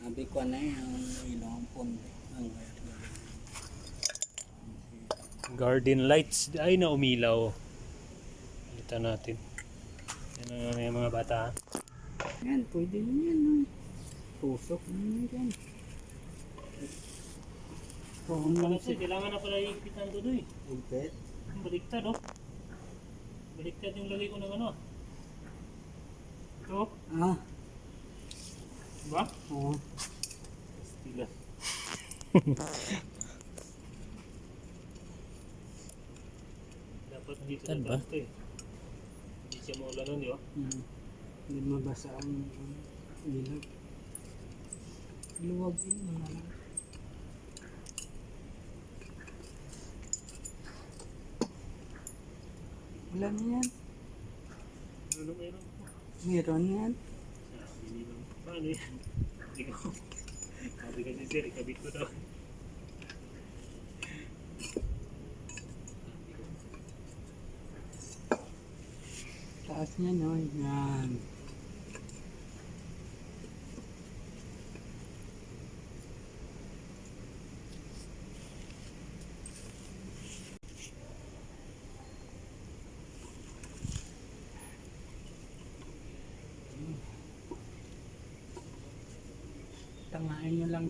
Abi ko na eh, ang ilong pon. Ang Garden lights ay na umilaw. Palitan natin. Yan ang yung mga bata. Yan, pwede na yan. No? Tusok na yan dyan. Oh, siya, kailangan na pala ipitan to doy. Ipet. Baliktad oh. Baliktad yung lagay ko ng ano. Ito, Ah, diba? oo. Stila. Dapat dito Tan na ba? eh. Hindi siya maulan nun, di ba? Hmm. Hindi mabasa ang ang ilaw. Luwag yun mga lang. Wala na yan. Ano meron? Meron yan. Paano yan? Hindi ko. Sabi kasi sir, ikabit ko daw. Taas niya no. Yan. Tangahin niyo lang.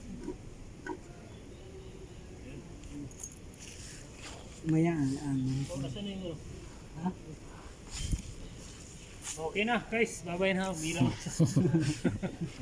Maya, ano. Ha? Okay na guys, bye-bye na. Bilang.